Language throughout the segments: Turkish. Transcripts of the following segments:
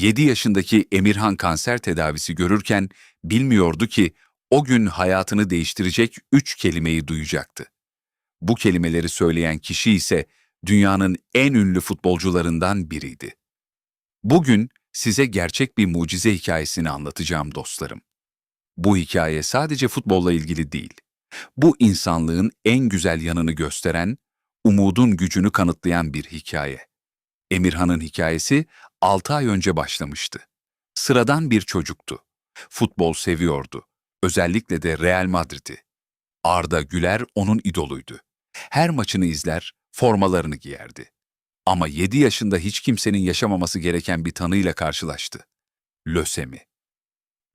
7 yaşındaki Emirhan kanser tedavisi görürken bilmiyordu ki o gün hayatını değiştirecek üç kelimeyi duyacaktı. Bu kelimeleri söyleyen kişi ise dünyanın en ünlü futbolcularından biriydi. Bugün size gerçek bir mucize hikayesini anlatacağım dostlarım. Bu hikaye sadece futbolla ilgili değil. Bu insanlığın en güzel yanını gösteren, umudun gücünü kanıtlayan bir hikaye. Emirhan'ın hikayesi 6 ay önce başlamıştı. Sıradan bir çocuktu. Futbol seviyordu. Özellikle de Real Madrid'i. Arda Güler onun idoluydu. Her maçını izler, formalarını giyerdi. Ama 7 yaşında hiç kimsenin yaşamaması gereken bir tanıyla karşılaştı. Lösemi.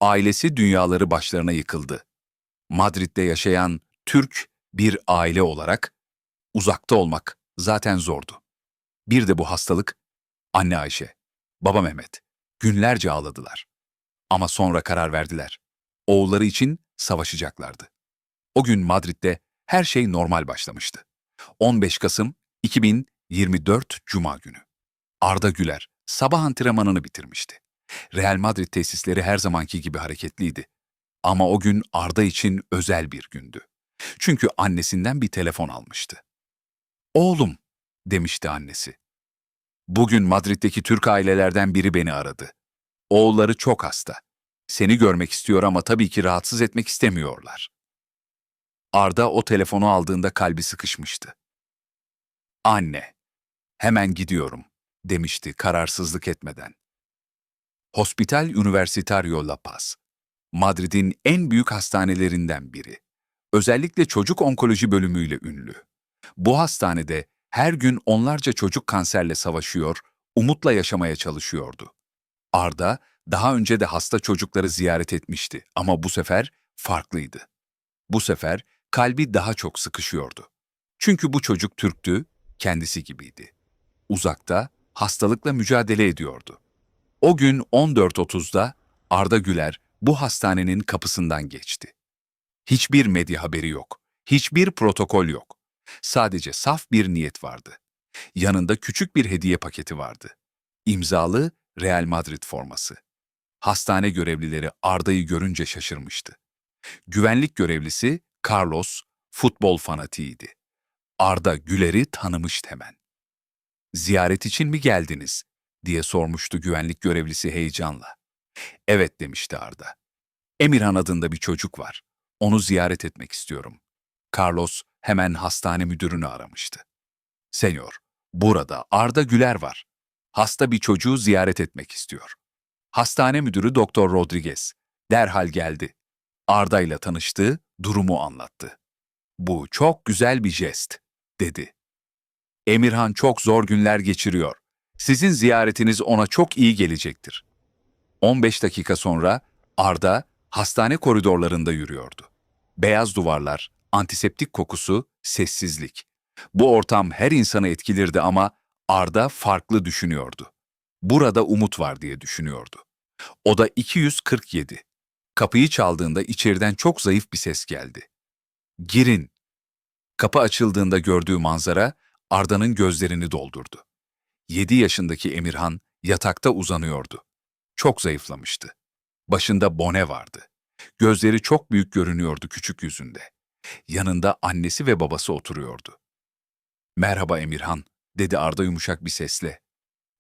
Ailesi dünyaları başlarına yıkıldı. Madrid'de yaşayan Türk bir aile olarak uzakta olmak zaten zordu. Bir de bu hastalık, anne Ayşe, baba Mehmet, günlerce ağladılar. Ama sonra karar verdiler. Oğulları için savaşacaklardı. O gün Madrid'de her şey normal başlamıştı. 15 Kasım 2024 Cuma günü. Arda Güler sabah antrenmanını bitirmişti. Real Madrid tesisleri her zamanki gibi hareketliydi. Ama o gün Arda için özel bir gündü. Çünkü annesinden bir telefon almıştı. Oğlum, demişti annesi. Bugün Madrid'deki Türk ailelerden biri beni aradı. Oğulları çok hasta. Seni görmek istiyor ama tabii ki rahatsız etmek istemiyorlar. Arda o telefonu aldığında kalbi sıkışmıştı. Anne, hemen gidiyorum, demişti kararsızlık etmeden. Hospital Universitario La Paz, Madrid'in en büyük hastanelerinden biri. Özellikle çocuk onkoloji bölümüyle ünlü. Bu hastanede her gün onlarca çocuk kanserle savaşıyor, umutla yaşamaya çalışıyordu. Arda daha önce de hasta çocukları ziyaret etmişti ama bu sefer farklıydı. Bu sefer kalbi daha çok sıkışıyordu. Çünkü bu çocuk Türktü, kendisi gibiydi. Uzakta, hastalıkla mücadele ediyordu. O gün 14.30'da Arda Güler bu hastanenin kapısından geçti. Hiçbir medya haberi yok, hiçbir protokol yok. Sadece saf bir niyet vardı. Yanında küçük bir hediye paketi vardı. İmzalı Real Madrid forması. Hastane görevlileri Arda'yı görünce şaşırmıştı. Güvenlik görevlisi Carlos futbol fanatiydi. Arda Güler'i tanımıştı hemen. Ziyaret için mi geldiniz? diye sormuştu güvenlik görevlisi heyecanla. Evet demişti Arda. Emirhan adında bir çocuk var. Onu ziyaret etmek istiyorum. Carlos hemen hastane müdürünü aramıştı. Senyor, burada Arda Güler var. Hasta bir çocuğu ziyaret etmek istiyor. Hastane müdürü Doktor Rodriguez derhal geldi. Arda ile tanıştı, durumu anlattı. Bu çok güzel bir jest, dedi. Emirhan çok zor günler geçiriyor. Sizin ziyaretiniz ona çok iyi gelecektir. 15 dakika sonra Arda hastane koridorlarında yürüyordu. Beyaz duvarlar, antiseptik kokusu, sessizlik. Bu ortam her insanı etkilirdi ama Arda farklı düşünüyordu. Burada umut var diye düşünüyordu. Oda 247. Kapıyı çaldığında içeriden çok zayıf bir ses geldi. Girin. Kapı açıldığında gördüğü manzara Arda'nın gözlerini doldurdu. 7 yaşındaki Emirhan yatakta uzanıyordu. Çok zayıflamıştı. Başında bone vardı. Gözleri çok büyük görünüyordu küçük yüzünde. Yanında annesi ve babası oturuyordu. Merhaba Emirhan, dedi Arda yumuşak bir sesle.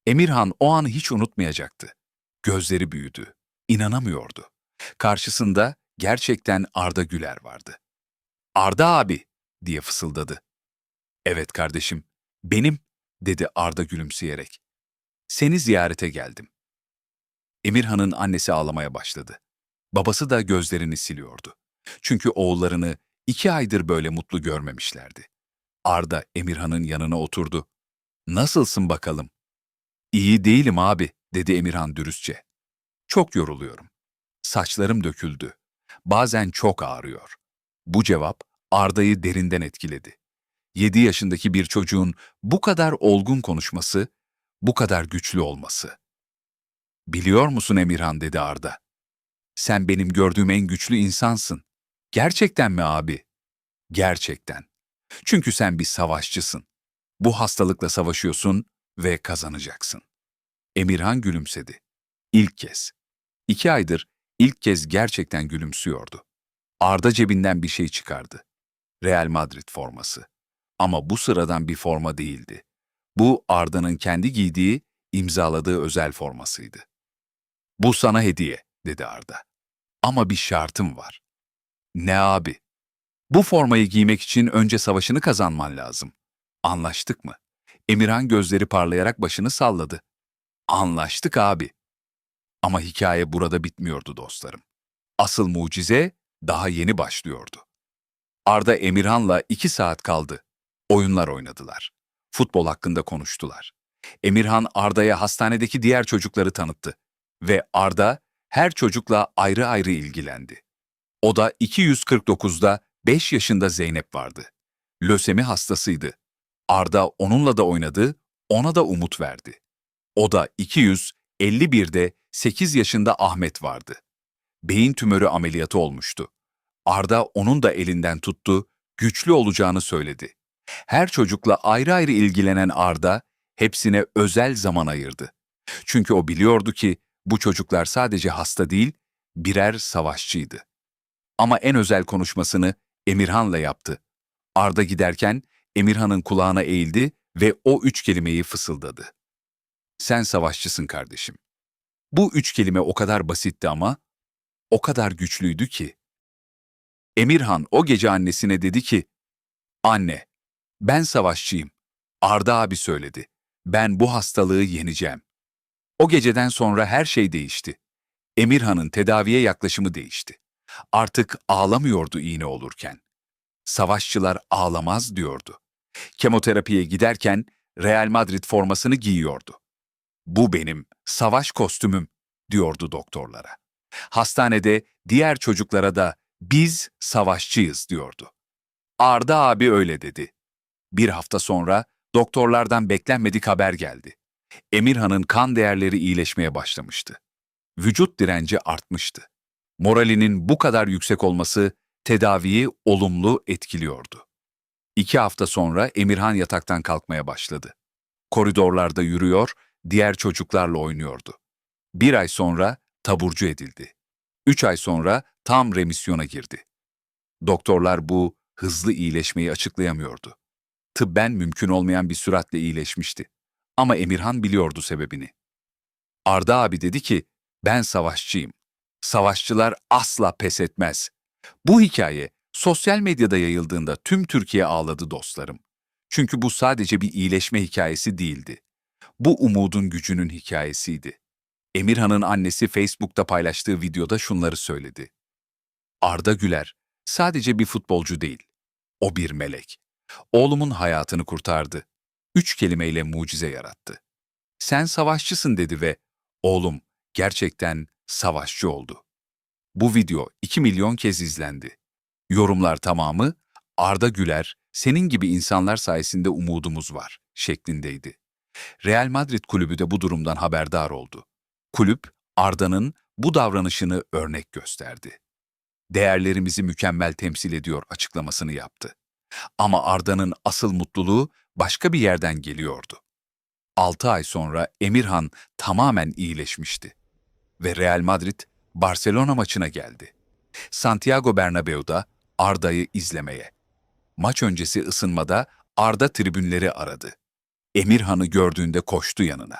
Emirhan o anı hiç unutmayacaktı. Gözleri büyüdü. İnanamıyordu. Karşısında gerçekten Arda Güler vardı. Arda abi, diye fısıldadı. Evet kardeşim, benim, dedi Arda gülümseyerek. Seni ziyarete geldim. Emirhan'ın annesi ağlamaya başladı. Babası da gözlerini siliyordu. Çünkü oğullarını iki aydır böyle mutlu görmemişlerdi. Arda Emirhan'ın yanına oturdu. Nasılsın bakalım? İyi değilim abi, dedi Emirhan dürüstçe. Çok yoruluyorum. Saçlarım döküldü. Bazen çok ağrıyor. Bu cevap Arda'yı derinden etkiledi. 7 yaşındaki bir çocuğun bu kadar olgun konuşması, bu kadar güçlü olması. Biliyor musun Emirhan dedi Arda. Sen benim gördüğüm en güçlü insansın. Gerçekten mi abi? Gerçekten. Çünkü sen bir savaşçısın. Bu hastalıkla savaşıyorsun ve kazanacaksın. Emirhan gülümsedi. İlk kez. İki aydır ilk kez gerçekten gülümsüyordu. Arda cebinden bir şey çıkardı. Real Madrid forması. Ama bu sıradan bir forma değildi. Bu Arda'nın kendi giydiği, imzaladığı özel formasıydı. Bu sana hediye, dedi Arda. Ama bir şartım var. Ne abi? Bu formayı giymek için önce savaşını kazanman lazım. Anlaştık mı? Emirhan gözleri parlayarak başını salladı. Anlaştık abi. Ama hikaye burada bitmiyordu dostlarım. Asıl mucize daha yeni başlıyordu. Arda Emirhan'la iki saat kaldı. Oyunlar oynadılar. Futbol hakkında konuştular. Emirhan Arda'ya hastanedeki diğer çocukları tanıttı. Ve Arda her çocukla ayrı ayrı ilgilendi. O da 249'da 5 yaşında Zeynep vardı. Lösemi hastasıydı. Arda onunla da oynadı, ona da umut verdi. O da 251'de 8 yaşında Ahmet vardı. Beyin tümörü ameliyatı olmuştu. Arda onun da elinden tuttu, güçlü olacağını söyledi. Her çocukla ayrı ayrı ilgilenen Arda, hepsine özel zaman ayırdı. Çünkü o biliyordu ki bu çocuklar sadece hasta değil, birer savaşçıydı. Ama en özel konuşmasını Emirhan'la yaptı. Arda giderken Emirhan'ın kulağına eğildi ve o üç kelimeyi fısıldadı. Sen savaşçısın kardeşim. Bu üç kelime o kadar basitti ama o kadar güçlüydü ki. Emirhan o gece annesine dedi ki, Anne, ben savaşçıyım. Arda abi söyledi. Ben bu hastalığı yeneceğim. O geceden sonra her şey değişti. Emirhan'ın tedaviye yaklaşımı değişti. Artık ağlamıyordu iğne olurken. Savaşçılar ağlamaz diyordu. Kemoterapiye giderken Real Madrid formasını giyiyordu. Bu benim savaş kostümüm diyordu doktorlara. Hastanede diğer çocuklara da biz savaşçıyız diyordu. Arda abi öyle dedi. Bir hafta sonra doktorlardan beklenmedik haber geldi. Emirhan'ın kan değerleri iyileşmeye başlamıştı. Vücut direnci artmıştı. Moralinin bu kadar yüksek olması tedaviyi olumlu etkiliyordu. İki hafta sonra Emirhan yataktan kalkmaya başladı. Koridorlarda yürüyor, diğer çocuklarla oynuyordu. Bir ay sonra taburcu edildi. Üç ay sonra tam remisyona girdi. Doktorlar bu hızlı iyileşmeyi açıklayamıyordu. Tıbben mümkün olmayan bir süratle iyileşmişti. Ama Emirhan biliyordu sebebini. Arda abi dedi ki, ben savaşçıyım. Savaşçılar asla pes etmez. Bu hikaye sosyal medyada yayıldığında tüm Türkiye ağladı dostlarım. Çünkü bu sadece bir iyileşme hikayesi değildi. Bu umudun gücünün hikayesiydi. Emirhan'ın annesi Facebook'ta paylaştığı videoda şunları söyledi. Arda Güler sadece bir futbolcu değil. O bir melek. Oğlumun hayatını kurtardı. Üç kelimeyle mucize yarattı. Sen savaşçısın dedi ve oğlum gerçekten savaşçı oldu. Bu video 2 milyon kez izlendi. Yorumlar tamamı Arda Güler, senin gibi insanlar sayesinde umudumuz var şeklindeydi. Real Madrid kulübü de bu durumdan haberdar oldu. Kulüp, Arda'nın bu davranışını örnek gösterdi. Değerlerimizi mükemmel temsil ediyor açıklamasını yaptı. Ama Arda'nın asıl mutluluğu başka bir yerden geliyordu. 6 ay sonra Emirhan tamamen iyileşmişti ve Real Madrid Barcelona maçına geldi. Santiago Bernabéu'da Arda'yı izlemeye. Maç öncesi ısınmada Arda tribünleri aradı. Emirhan'ı gördüğünde koştu yanına.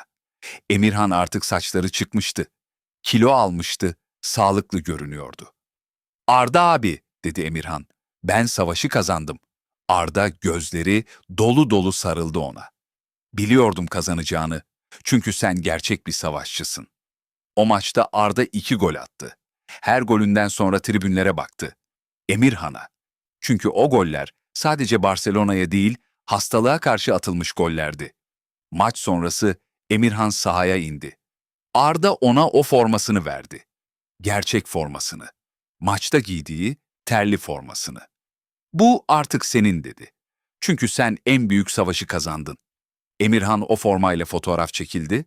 Emirhan artık saçları çıkmıştı. Kilo almıştı, sağlıklı görünüyordu. Arda abi, dedi Emirhan. Ben savaşı kazandım. Arda gözleri dolu dolu sarıldı ona. Biliyordum kazanacağını. Çünkü sen gerçek bir savaşçısın. O maçta Arda iki gol attı. Her golünden sonra tribünlere baktı. Emirhan'a. Çünkü o goller sadece Barcelona'ya değil, hastalığa karşı atılmış gollerdi. Maç sonrası Emirhan sahaya indi. Arda ona o formasını verdi. Gerçek formasını. Maçta giydiği terli formasını. Bu artık senin dedi. Çünkü sen en büyük savaşı kazandın. Emirhan o formayla fotoğraf çekildi.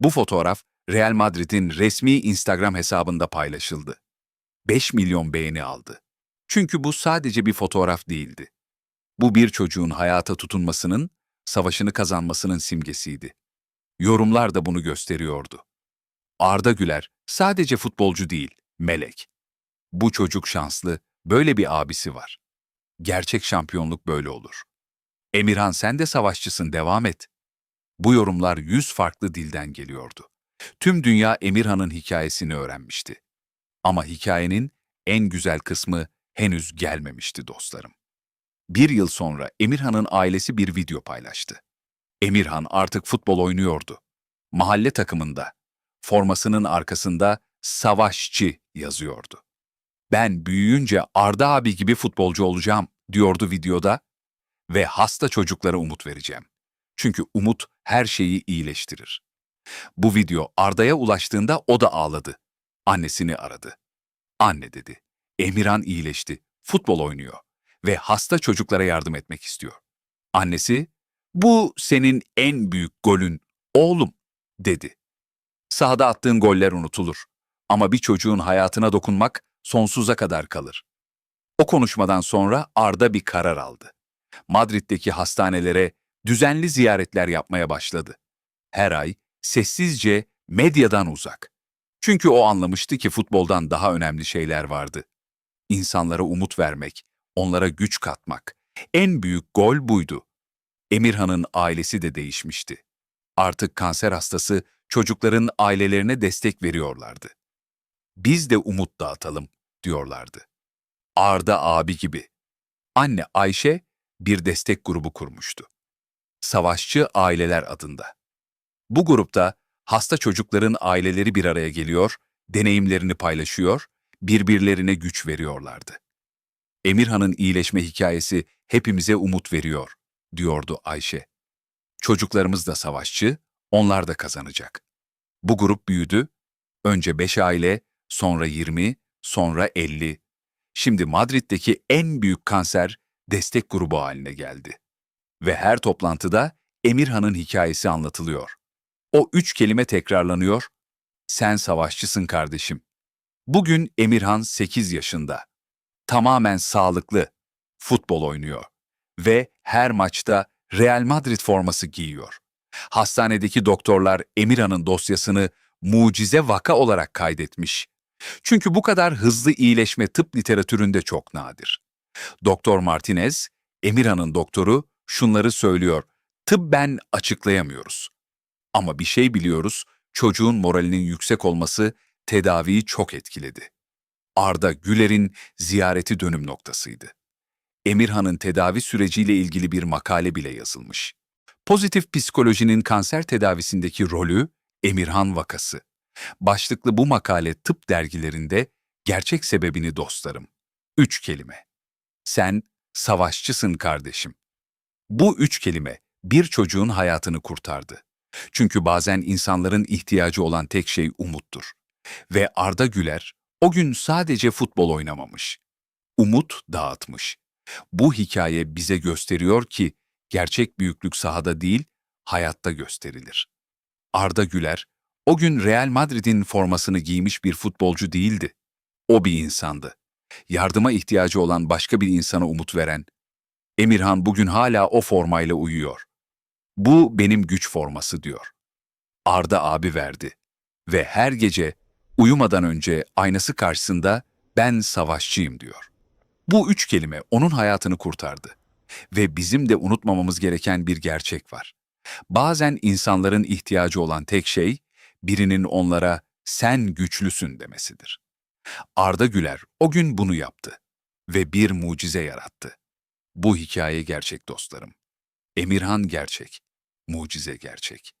Bu fotoğraf Real Madrid'in resmi Instagram hesabında paylaşıldı. 5 milyon beğeni aldı. Çünkü bu sadece bir fotoğraf değildi. Bu bir çocuğun hayata tutunmasının, savaşını kazanmasının simgesiydi. Yorumlar da bunu gösteriyordu. Arda Güler sadece futbolcu değil, melek. Bu çocuk şanslı, böyle bir abisi var. Gerçek şampiyonluk böyle olur. Emirhan sen de savaşçısın, devam et. Bu yorumlar yüz farklı dilden geliyordu. Tüm dünya Emirhan'ın hikayesini öğrenmişti. Ama hikayenin en güzel kısmı henüz gelmemişti dostlarım. Bir yıl sonra Emirhan'ın ailesi bir video paylaştı. Emirhan artık futbol oynuyordu. Mahalle takımında. Formasının arkasında savaşçı yazıyordu. Ben büyüyünce Arda abi gibi futbolcu olacağım diyordu videoda ve hasta çocuklara umut vereceğim. Çünkü umut her şeyi iyileştirir. Bu video Arda'ya ulaştığında o da ağladı. Annesini aradı. Anne dedi. Emirhan iyileşti, futbol oynuyor ve hasta çocuklara yardım etmek istiyor. Annesi, bu senin en büyük golün, oğlum, dedi. Sahada attığın goller unutulur ama bir çocuğun hayatına dokunmak sonsuza kadar kalır. O konuşmadan sonra Arda bir karar aldı. Madrid'deki hastanelere düzenli ziyaretler yapmaya başladı. Her ay sessizce medyadan uzak. Çünkü o anlamıştı ki futboldan daha önemli şeyler vardı. İnsanlara umut vermek, onlara güç katmak. En büyük gol buydu. Emirhan'ın ailesi de değişmişti. Artık kanser hastası çocukların ailelerine destek veriyorlardı. Biz de umut dağıtalım diyorlardı. Arda abi gibi. Anne Ayşe bir destek grubu kurmuştu. Savaşçı Aileler adında. Bu grupta hasta çocukların aileleri bir araya geliyor, deneyimlerini paylaşıyor, birbirlerine güç veriyorlardı. Emirhan'ın iyileşme hikayesi hepimize umut veriyor, diyordu Ayşe. Çocuklarımız da savaşçı, onlar da kazanacak. Bu grup büyüdü, önce 5 aile, sonra 20, sonra 50. Şimdi Madrid'deki en büyük kanser destek grubu haline geldi. Ve her toplantıda Emirhan'ın hikayesi anlatılıyor. O üç kelime tekrarlanıyor. Sen savaşçısın kardeşim. Bugün Emirhan 8 yaşında. Tamamen sağlıklı. Futbol oynuyor. Ve her maçta Real Madrid forması giyiyor. Hastanedeki doktorlar Emirhan'ın dosyasını mucize vaka olarak kaydetmiş. Çünkü bu kadar hızlı iyileşme tıp literatüründe çok nadir. Doktor Martinez, Emirhan'ın doktoru şunları söylüyor. Tıbben açıklayamıyoruz. Ama bir şey biliyoruz, çocuğun moralinin yüksek olması tedaviyi çok etkiledi. Arda Güler'in ziyareti dönüm noktasıydı. Emirhan'ın tedavi süreciyle ilgili bir makale bile yazılmış. Pozitif psikolojinin kanser tedavisindeki rolü Emirhan vakası. Başlıklı bu makale tıp dergilerinde gerçek sebebini dostlarım. Üç kelime. Sen savaşçısın kardeşim. Bu üç kelime bir çocuğun hayatını kurtardı. Çünkü bazen insanların ihtiyacı olan tek şey umuttur. Ve Arda Güler o gün sadece futbol oynamamış. Umut dağıtmış. Bu hikaye bize gösteriyor ki gerçek büyüklük sahada değil, hayatta gösterilir. Arda Güler o gün Real Madrid'in formasını giymiş bir futbolcu değildi. O bir insandı. Yardıma ihtiyacı olan başka bir insana umut veren. Emirhan bugün hala o formayla uyuyor. Bu benim güç forması diyor. Arda abi verdi. Ve her gece uyumadan önce aynası karşısında ben savaşçıyım diyor. Bu üç kelime onun hayatını kurtardı. Ve bizim de unutmamamız gereken bir gerçek var. Bazen insanların ihtiyacı olan tek şey, birinin onlara sen güçlüsün demesidir. Arda Güler o gün bunu yaptı ve bir mucize yarattı. Bu hikaye gerçek dostlarım. Emirhan gerçek, mucize gerçek.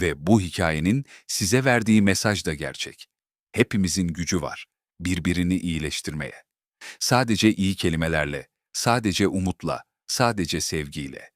Ve bu hikayenin size verdiği mesaj da gerçek. Hepimizin gücü var, birbirini iyileştirmeye. Sadece iyi kelimelerle, sadece umutla, sadece sevgiyle.